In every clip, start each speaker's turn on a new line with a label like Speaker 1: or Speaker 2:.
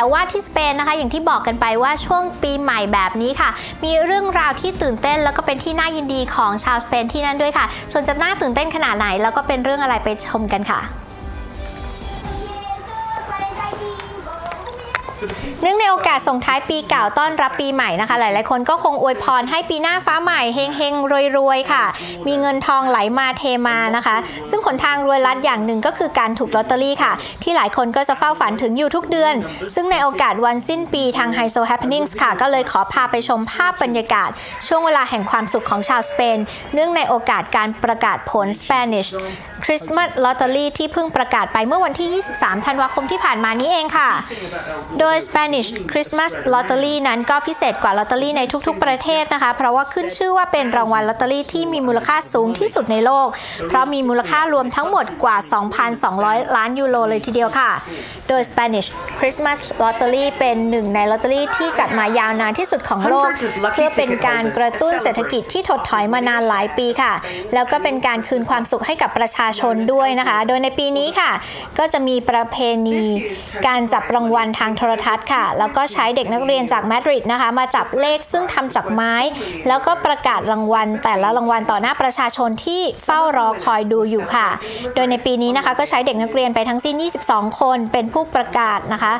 Speaker 1: แต่ว่าที่สเปนนะคะ อย่างที่บอกกันไปว่าช่วงปีใหม่แบบนี้ค่ะ มีเรื่องราวที่ตื่นเต้นแล้วก็เป็นที่น่ายินดีของชาวสเปนที่นั่นด้วยค่ะ ส่วนจะน่าตื่นเต้นขนาดไหน แล้วก็เป็นเรื่องอะไรไปชมกันค่ะ เนื่องในโอกาสส่งท้ายปีเก่าต้อนรับปีใหม่นะคะ หลาย ๆ คนก็คงอวยพรให้ปีหน้าฟ้าใหม่เฮงเฮงรวยๆค่ะ มีเงินทองไหลมาเทมานะคะ ซึ่งขนทางรวยรัดอย่างหนึ่งก็คือการถูกลอตเตอรี่ค่ะ ที่หลายคนก็จะเฝ้าฝันถึงอยู่ทุกเดือน ซึ่งในโอกาสวันสิ้นปีทาง h i s o Happenings ค่ะ ก็เลยขอพาไปชมภาพบรรยากาศ ช่วงเวลาแห่งความสุขของชาวสเปน เนื่องในโอกาสการประกาศผล Spanish Christmas Lottery ที่เพิ่งประกาศไปเมื่อวันที่ 23 ธันวาคมที่ผ่านมานี้เองค่ะ โดย Spanish Christmas Lottery นั้นก็พิเศษกว่าลอตเตอรี่ในทุกๆประเทศนะคะ เพราะว่าขึ้นชื่อว่าเป็นรางวัลลอตเตอรี่ที่มีมูลค่าสูงที่สุดในโลก เพราะมีมูลค่ารวมทั้งหมดกว่า 2,200 ล้านยูโรเลยทีเดียวค่ะ โดย Spanish Christmas Lottery เป็นหนึ่งในลอตเตอรี่ที่จัดมายาวนานที่สุดของโลก เพื่อเป็นการกระตุ้นเศรษฐกิจที่ถดถอยมานานหลายปีค่ะ แล้วก็เป็นการคืนความสุขให้กับประชาชนด้วยนะคะ โดยในปีนี้ค่ะ ก็จะมีประเพณีการจับรางวัลทางโทรทัศน์ค่ะ แล้วก็ใช้เด็กนักเรียนจากมาดริดนะคะ มาจับเลขซึ่งทำจากไม้ แล้วก็ประกาศรางวัล แต่ละรางวัลต่อหน้าประชาชนที่เฝ้ารอคอยดูอยู่ค่ะ โดยในปีนี้นะคะก็ใช้เด็กนักเรียนไปทั้งสิ้น 22 คนเป็นผู้ประกาศนะคะ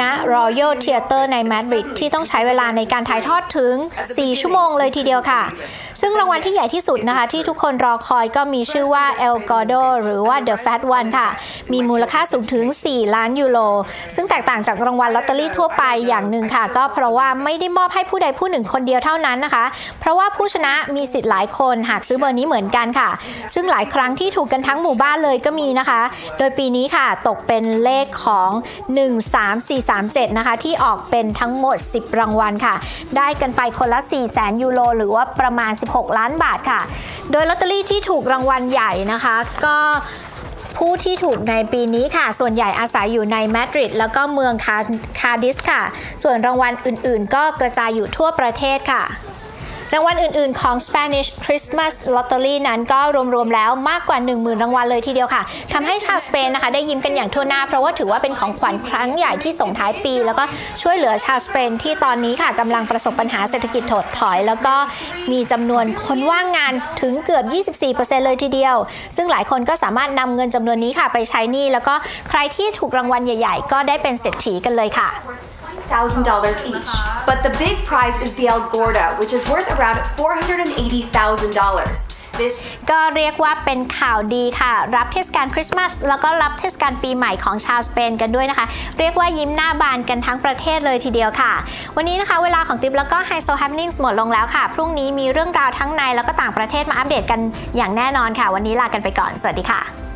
Speaker 1: ณ Royal Theatre ในมาดริดที่ต้องใช้เวลาในการถ่ายทอดถึง 4 ชั่วโมงเลยทีเดียวค่ะ ซึ่งรางวัลที่ใหญ่ที่สุดนะคะ ที่ทุกคนรอคอยก็มีชื่อว่า El Gordo หรือว่า The Fat One ค่ะ มีมูลค่าสูงถึง 4 ล้านยูโร ซึ่งแตกต่างจากรางวัลลอตเตอรี่ทั่วไปอย่างหนึ่งค่ะ ก็เพราะว่าไม่ได้มอบให้ผู้ใดผู้หนึ่งคนเดียวเท่านั้นนะคะ เพราะว่าผู้ชนะมีสิทธิ์หลายคนหากซื้อเบอร์นี้เหมือนกันค่ะ ซึ่งหลายครั้งที่ถูกกันทั้งหมู่บ้านเลยก็มีนะคะ โดยปีนี้ค่ะตกเป็นเลขของ 13437 นะคะ ที่ออกเป็นทั้งหมด 10 รางวัลค่ะ ได้กันไปคนละ 4 0 0 0 0 0ยูโรหรือว่าประมาณ 16 ล้านบาทค่ะ โดยลอตเตอรี่ที่ถูกรางวัลใหญ่นะคะก็ผู้ที่ถูกในปีนี้ค่ะ ส่วนใหญ่อาศัยอยู่ในมาดริดแล้วก็เมืองคาคาดิสค่ะ ส่วนรางวัลอื่นๆ ก็กระจายอยู่ทั่วประเทศค่ะ รางวัลอื่นๆของ Spanish Christmas Lottery นั้นก็รวมๆแล้วมากกว่า 10,000 รางวัลเลยทีเดียวค่ะทำให้ชาวสเปนนะคะได้ยิ้มกันอย่างทั่วหน้า เพราะว่าถือว่าเป็นของขวัญครั้งใหญ่ที่ส่งท้ายปี แล้วก็ช่วยเหลือชาวสเปนที่ตอนนี้ค่ะกำลังประสบปัญหาเศรษฐกิจถดถอย แล้วก็มีจำนวนคนว่างงานถึงเกือบ 24%เลยทีเดียว ซึ่งหลายคนก็สามารถนำเงินจำนวนนี้ค่ะไปใช้หนี้แล้วก็ใครที่ถูกรางวัลใหญ่ ๆ ก็ได้เป็นเศรษฐีกันเลยค่ะ
Speaker 2: thousand dollars each. But the big prize is the El Gordo, which is worth around four hundred and eighty thousand dollars. This
Speaker 1: ก็เรียกว่าเป็นข่าวดีค่ะ รับเทศกาลคริสต์มาสแล้วก็รับเทศกาลปีใหม่ของชาวสเปนกันด้วยนะคะ เรียกว่ายิ้มหน้าบานกันทั้งประเทศเลยทีเดียวค่ะ วันนี้นะคะเวลาของติ๊บแล้วก็ไฮโซ Happenings หมดลงแล้วค่ะ พรุ่งนี้มีเรื่องราวทั้งในแล้วก็ต่างประเทศมาอัปเดตกันอย่างแน่นอนค่ะ วันนี้ลากันไปก่อน สวัสดีค่ะ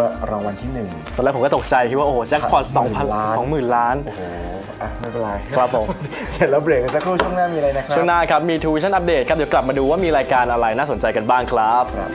Speaker 3: ว่ารางวัลที่หนึ่ง
Speaker 4: ตอนแรกผมก็ตกใจคิดว่าโอ้โหแจ็คพอต
Speaker 3: หมื่นล้าน
Speaker 4: 2,000 20,000 ล้าน
Speaker 3: โอ้โหอะไม่เป็นไร
Speaker 4: ครับผม
Speaker 3: เดี๋ยวเราเบรกกันสักครู่ช่วงหน้ามีอะไรนะครับ
Speaker 4: ช่วงหน้าครับ มีทูวิชั่นอัปเดตครับ เดี๋ยวกลับมาดูว่ามีรายการอะไรน่าสนใจกันบ้างครับ
Speaker 3: ครับ